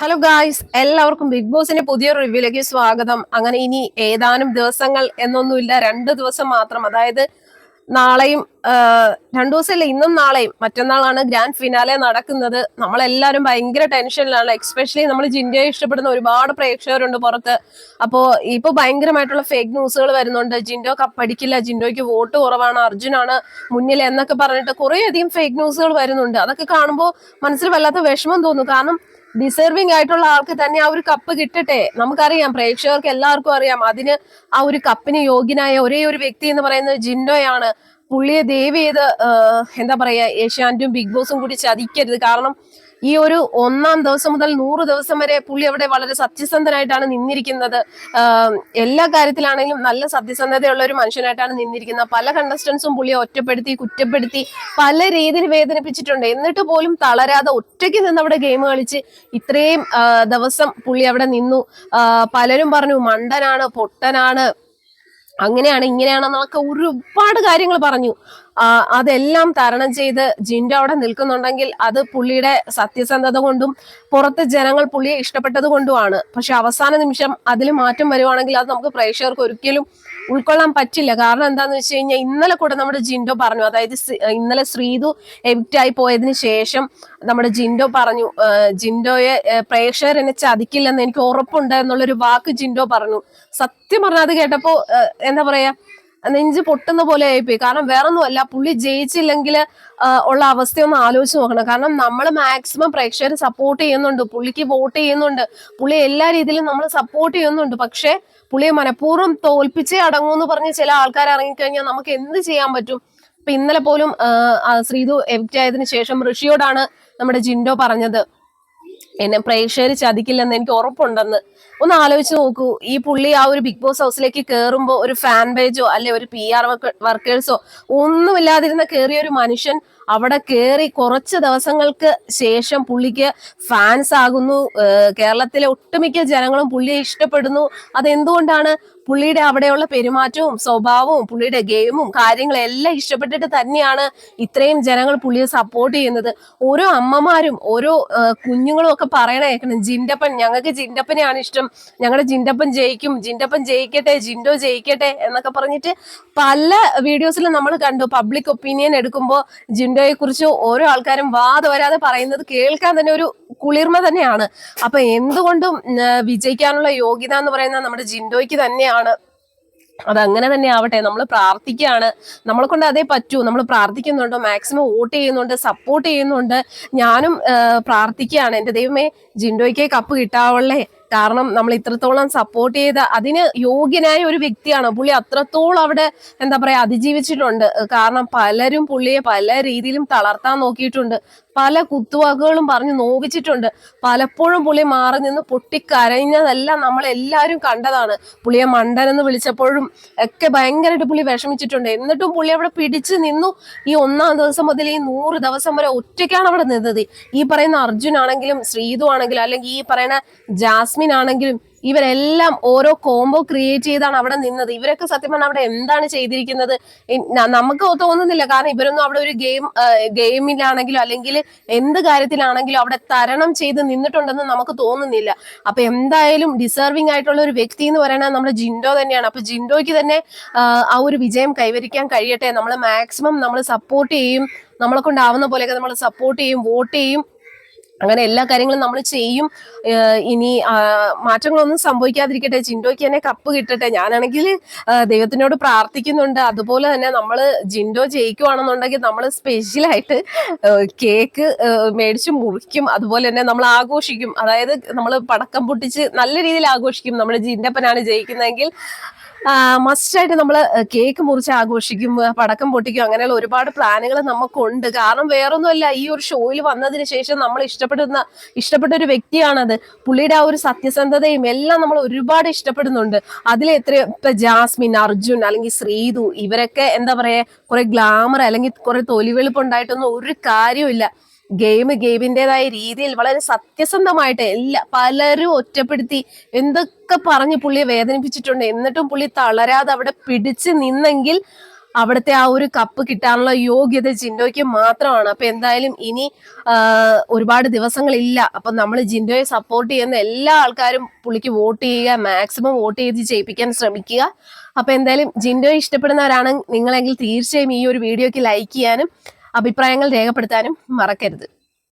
Hello guys എല്ലാവർക്കും big ബോസിന്റെ പുതിയ റിവ്യൂലേക്ക് സ്വാഗതം. അങ്ങനെ ഇനി ഏതാനും ദിവസങ്ങൾ എന്നൊന്നുമില്ല രണ്ട് ദിവസം മാത്രം. അതായത് നാളെയും രണ്ടു ദിവസമല്ല ഇന്നും നാളെയും മറ്റന്നാളാണ് ഗ്രാൻഡ് ഫിനാലെ നടക്കുന്നത്. നമ്മളെല്ലാവരും ഭയങ്കര ടെൻഷനിലാണ് എക്സ്പെഷ്യലി നമ്മൾ ജിൻഡയെ ഇഷ്ടപ്പെടുന്ന ഒരുപാട് പ്രേക്ഷകരുണ്ട് പുറത്ത്. അപ്പോ ഇപ്പൊ ഭയങ്കരമായിട്ടുള്ള ഫേക്ക് ന്യൂസുകൾ വരുന്നുണ്ട്. ജിൻഡോ കപ്പടിക്കില്ല ജിൻഡോയ്ക്ക് വോട്ട് കുറവാണ്. അർജുനാണ് മുന്നിൽ എന്നൊക്കെ പറഞ്ഞിട്ട് കുറേയധികം ഫേക്ക് ന്യൂസുകൾ വരുന്നുണ്ട്. അതൊക്കെ കാണുമ്പോൾ മനസ്സിൽ വല്ലാത്ത വിഷമം തോന്നും. കാരണം ഡിസേർവിംഗ് ആയിട്ടുള്ള ആൾക്ക് തന്നെ ആ ഒരു കപ്പ് കിട്ടട്ടെ. നമുക്കറിയാം പ്രേക്ഷകർക്ക് എല്ലാവർക്കും അറിയാം. അതിന് ആ ഒരു കപ്പിന് യോഗ്യനായ ഒരേ ഒരു വ്യക്തി എന്ന് പറയുന്നത് ജിൻഡോയാണ്. പുള്ളിയെ ദയവ് ചെയ്ത് എന്താ പറയാ ഏഷ്യാനും ബിഗ് ബോസും കൂടി ചതിക്കരുത്. കാരണം ഈ ഒരു ഒന്നാം ദിവസം മുതൽ നൂറ് ദിവസം വരെ പുള്ളി അവിടെ വളരെ സത്യസന്ധനായിട്ടാണ് നിന്നിരിക്കുന്നത്. എല്ലാ കാര്യത്തിലാണെങ്കിലും നല്ല സത്യസന്ധതയുള്ള ഒരു മനുഷ്യനായിട്ടാണ് നിന്നിരിക്കുന്നത്. പല കണ്ടസ്റ്റൻസും പുള്ളിയെ ഒറ്റപ്പെടുത്തി കുറ്റപ്പെടുത്തി പല രീതിയിൽ വേദനിപ്പിച്ചിട്ടുണ്ട്. എന്നിട്ട് പോലും തളരാതെ ഒറ്റയ്ക്ക് നിന്ന് അവിടെ ഗെയിം കളിച്ച് ഇത്രയും ദിവസം പുള്ളി അവിടെ നിന്നു. പലരും പറഞ്ഞു മണ്ടനാണ് പൊട്ടനാണ് അങ്ങനെയാണ് ഇങ്ങനെയാണെന്നൊക്കെ ഒരുപാട് കാര്യങ്ങൾ പറഞ്ഞു. അതെല്ലാം തരണം ചെയ്ത് ജിൻഡോ അവിടെ നിൽക്കുന്നുണ്ടെങ്കിൽ അത് പുള്ളിയുടെ സത്യസന്ധത കൊണ്ടും പുറത്ത് ജനങ്ങൾ പുള്ളിയെ ഇഷ്ടപ്പെട്ടത് കൊണ്ടുമാണ്. പക്ഷെ അവസാന നിമിഷം അതിൽ മാറ്റം വരുവാണെങ്കിൽ അത് നമുക്ക് പ്രേക്ഷകർക്ക് ഒരിക്കലും ഉൾക്കൊള്ളാൻ പറ്റില്ല. കാരണം എന്താന്ന് വെച്ച് കഴിഞ്ഞാൽ ഇന്നലെ കൂടെ നമ്മുടെ ജിൻഡോ പറഞ്ഞു. അതായത് ഇന്നലെ ശ്രീതു എവിക്റ്റ് ആയി പോയതിനു ശേഷം നമ്മുടെ ജിൻഡോ പറഞ്ഞു ജിൻഡോയെ പ്രേക്ഷകർ എന്നെ ചതിക്കില്ലെന്ന് എനിക്ക് ഉറപ്പുണ്ട് എന്നുള്ളൊരു വാക്ക് ജിൻഡോ പറഞ്ഞു. സത്യം പറഞ്ഞാൽ അത് കേട്ടപ്പോ എന്താ പറയാ നെഞ്ച് പൊട്ടുന്ന പോലെ ആയിപ്പോയി. കാരണം വേറൊന്നുമല്ല പുള്ളി ജയിച്ചില്ലെങ്കിൽ ഉള്ള അവസ്ഥയൊന്ന് ആലോചിച്ച് നോക്കണം. കാരണം നമ്മൾ മാക്സിമം പ്രേക്ഷകർ സപ്പോർട്ട് ചെയ്യുന്നുണ്ട് പുള്ളിക്ക് വോട്ട് ചെയ്യുന്നുണ്ട് പുള്ളി എല്ലാ രീതിയിലും നമ്മൾ സപ്പോർട്ട് ചെയ്യുന്നുണ്ട്. പക്ഷേ പുള്ളിയെ മനഃപൂർവം തോൽപ്പിച്ചേ അടങ്ങൂ എന്ന് പറഞ്ഞ് ചില ആൾക്കാർ ഇറങ്ങിക്കഴിഞ്ഞാൽ നമുക്ക് എന്ത് ചെയ്യാൻ പറ്റും? ഇപ്പൊ ഇന്നലെ പോലും ശ്രീതു എവിക്റ്റ് ആയതിനു ശേഷം ഋഷിയോടാണ് നമ്മുടെ ജിൻഡോ പറഞ്ഞത്. എന്നെ പ്രേക്ഷകർ ചതിക്കില്ലെന്ന് എനിക്ക് ഉറപ്പുണ്ടെന്ന് ഒന്ന് ആലോചിച്ച് നോക്കൂ. ഈ പുള്ളി ആ ഒരു ബിഗ് ബോസ് ഹൗസിലേക്ക് കയറുമ്പോൾ ഒരു ഫാൻ പേജോ അല്ലെ ഒരു പി ആർ വർക്കേഴ്സോ ഒന്നുമില്ലാതിരുന്ന കയറിയ ഒരു മനുഷ്യൻ അവിടെ കയറി കുറച്ച് ദിവസങ്ങൾക്ക് ശേഷം പുള്ളിക്ക് ഫാൻസ് ആകുന്നു. കേരളത്തിലെ ഒട്ടുമിക്ക ജനങ്ങളും പുള്ളിയെ ഇഷ്ടപ്പെടുന്നു. അതെന്തുകൊണ്ടാണ്? പുള്ളിയുടെ അവിടെയുള്ള പെരുമാറ്റവും സ്വഭാവവും പുള്ളിയുടെ ഗെയിമും കാര്യങ്ങളും എല്ലാം ഇഷ്ടപ്പെട്ടിട്ട് തന്നെയാണ് ഇത്രയും ജനങ്ങൾ പുള്ളിയെ സപ്പോർട്ട് ചെയ്യുന്നത്. ഓരോ അമ്മമാരും ഓരോ കുഞ്ഞുങ്ങളും ഒക്കെ പറയണ കേൾക്കണം ജിൻഡപ്പൻ ഞങ്ങൾക്ക് ജിൻഡപ്പനെയാണ് ഇഷ്ടം. ഞങ്ങളുടെ ജിൻഡപ്പൻ ജയിക്കും ജിൻഡപ്പൻ ജയിക്കട്ടെ ജിൻഡോ ജയിക്കട്ടെ എന്നൊക്കെ പറഞ്ഞിട്ട് പല വീഡിയോസിലും നമ്മൾ കണ്ടു. പബ്ലിക് ഒപ്പീനിയൻ എടുക്കുമ്പോൾ ജിൻഡോയെ കുറിച്ച് ഓരോ ആൾക്കാരും വാദ വരാതെ പറയുന്നത് കേൾക്കാൻ തന്നെ ഒരു കുളിർമ തന്നെയാണ്. അപ്പൊ എന്തുകൊണ്ടും വിജയിക്കാനുള്ള യോഗ്യത എന്ന് പറയുന്നത് നമ്മുടെ ജിൻഡോയ്ക്ക് തന്നെയാണ്. അതങ്ങനെ തന്നെ ആവട്ടെ. നമ്മൾ പ്രാർത്ഥിക്കുകയാണ്. നമ്മളെ കൊണ്ട് അതേ പറ്റൂ. നമ്മൾ പ്രാർത്ഥിക്കുന്നുണ്ട് മാക്സിമം വോട്ട് ചെയ്യുന്നുണ്ട് സപ്പോർട്ട് ചെയ്യുന്നുണ്ട്. ഞാനും പ്രാർത്ഥിക്കുകയാണ്. എന്റെ ദൈവമേ ജിൻഡോയ്ക്ക് കപ്പ് കിട്ടാവുള്ളേ. കാരണം നമ്മൾ ഇത്രത്തോളം സപ്പോർട്ട് ചെയ്ത അതിന് യോഗ്യനായ ഒരു വ്യക്തിയാണ്. പുള്ളി അത്രത്തോളം അവിടെ എന്താ പറയാ അതിജീവിച്ചിട്ടുണ്ട്. കാരണം പലരും പുള്ളിയെ പല രീതിയിലും തളർത്താൻ നോക്കിയിട്ടുണ്ട്. പല കുത്തുവാക്കുകളും പറഞ്ഞ് നോവിച്ചിട്ടുണ്ട്. പലപ്പോഴും പുള്ളി മാറി നിന്ന് പൊട്ടിക്കരഞ്ഞതെല്ലാം നമ്മൾ എല്ലാവരും കണ്ടതാണ്. പുള്ളിയെ മണ്ടൻ എന്ന് വിളിച്ചപ്പോഴും ഒക്കെ ഭയങ്കരമായിട്ട് പുള്ളി വിഷമിച്ചിട്ടുണ്ട്. എന്നിട്ടും പുള്ളി അവിടെ പിടിച്ചു നിന്നു. ഈ ഒന്നാം ദിവസം മുതൽ ഈ നൂറ് ദിവസം വരെ ഒറ്റയ്ക്കാണ് അവിടെ നിന്നത്. ഈ പറയുന്ന അർജുൻ ആണെങ്കിലും ശ്രീതു ആണെങ്കിലും അല്ലെങ്കിൽ ഈ പറയുന്ന ജാസ്മിൻ ആണെങ്കിലും ഇവരെല്ലാം ഓരോ കോംബോ ക്രിയേറ്റ് ചെയ്താണ് അവിടെ നിന്നത്. ഇവരൊക്കെ സത്യം പറഞ്ഞാൽ അവിടെ എന്താണ് ചെയ്തിരിക്കുന്നത്? നമുക്ക് തോന്നുന്നില്ല. കാരണം ഇവരൊന്നും അവിടെ ഒരു ഗെയിം ഗെയിമിലാണെങ്കിലും അല്ലെങ്കിൽ എന്ത് കാര്യത്തിലാണെങ്കിലും അവിടെ തരണം ചെയ്ത് നിന്നിട്ടുണ്ടെന്ന് നമുക്ക് തോന്നുന്നില്ല. അപ്പൊ എന്തായാലും ഡിസേർവിംഗ് ആയിട്ടുള്ള ഒരു വ്യക്തി എന്ന് പറയുന്നത് നമ്മുടെ ജിൻഡോ തന്നെയാണ്. അപ്പൊ ജിൻഡോയ്ക്ക് തന്നെ ആ ഒരു വിജയം കൈവരിക്കാൻ കഴിയട്ടെ. നമ്മൾ മാക്സിമം നമ്മൾ സപ്പോർട്ട് ചെയ്യും. നമ്മളെ കൊണ്ടാവുന്ന പോലെയൊക്കെ നമ്മൾ സപ്പോർട്ട് ചെയ്യും വോട്ട് ചെയ്യും. അങ്ങനെ എല്ലാ കാര്യങ്ങളും നമ്മൾ ചെയ്യും. ഇനി മാറ്റങ്ങളൊന്നും സംഭവിക്കാതിരിക്കട്ടെ. ജിൻഡോയ്ക്ക് തന്നെ കപ്പ് കിട്ടട്ടെ. ഞാനാണെങ്കിൽ ദൈവത്തിനോട് പ്രാർത്ഥിക്കുന്നുണ്ട്. അതുപോലെ തന്നെ നമ്മൾ ജിൻഡോ ജയിക്കുവാണെന്നുണ്ടെങ്കിൽ നമ്മൾ സ്പെഷ്യലായിട്ട് കേക്ക് മേടിച്ച് മുറിക്കും. അതുപോലെ തന്നെ നമ്മൾ ആഘോഷിക്കും. അതായത് നമ്മൾ പടക്കം പൊട്ടിച്ച് നല്ല രീതിയിൽ ആഘോഷിക്കും. നമ്മുടെ ജിൻഡപ്പനാണ് ജയിക്കുന്നതെങ്കിൽ മസ്റ്റായിട്ട് നമ്മൾ കേക്ക് മുറിച്ച് ആഘോഷിക്കും പടക്കം പൊട്ടിക്കും അങ്ങനെയുള്ള ഒരുപാട് പ്ലാനുകൾ നമുക്കുണ്ട്. കാരണം വേറൊന്നുമല്ല ഈ ഒരു ഷോയിൽ വന്നതിന് ശേഷം നമ്മൾ ഇഷ്ടപ്പെടുന്ന ഇഷ്ടപ്പെട്ട ഒരു വ്യക്തിയാണത്. പുള്ളിയുടെ ആ ഒരു സത്യസന്ധതയും എല്ലാം നമ്മൾ ഒരുപാട് ഇഷ്ടപ്പെടുന്നുണ്ട്. അതിൽ എത്ര ഇപ്പൊ ജാസ്മിൻ അർജുൻ അല്ലെങ്കിൽ ശ്രീതു ഇവരൊക്കെ എന്താ പറയാ കുറെ ഗ്ലാമർ അല്ലെങ്കിൽ കുറെ തൊലിവെളുപ്പ് ഉണ്ടായിട്ടൊന്നും ഒരു കാര്യമില്ല ഗെയിം ഗെയിമിന്റെതായ രീതിയിൽ വളരെ സത്യസന്ധമായിട്ട് എല്ലാ പലരും ഒറ്റപ്പെടുത്തി എന്തൊക്കെ പറഞ്ഞ് പുള്ളിയെ വേദനിപ്പിച്ചിട്ടുണ്ട് എന്നിട്ടും പുള്ളി തളരാതെ അവിടെ പിടിച്ച് നിന്നെങ്കിൽ അവിടുത്തെ ആ ഒരു കപ്പ് കിട്ടാനുള്ള യോഗ്യത ജിൻഡോയ്ക്ക് മാത്രമാണ്. അപ്പൊ എന്തായാലും ഇനി ഒരുപാട് ദിവസങ്ങളില്ല. അപ്പൊ നമ്മൾ ജിൻഡോയെ സപ്പോർട്ട് ചെയ്യുന്ന എല്ലാ ആൾക്കാരും പുള്ളിക്ക് വോട്ട് ചെയ്യുക മാക്സിമം വോട്ട് ചെയ്ത് ജയിപ്പിക്കാൻ ശ്രമിക്കുക. അപ്പൊ എന്തായാലും ജിൻഡോയെ ഇഷ്ടപ്പെടുന്നവരാണ് നിങ്ങളെങ്കിൽ തീർച്ചയായും ഈ ഒരു വീഡിയോക്ക് ലൈക്ക് ചെയ്യാനും അഭിപ്രായങ്ങൾ രേഖപ്പെടുത്താനും മറക്കരുത്.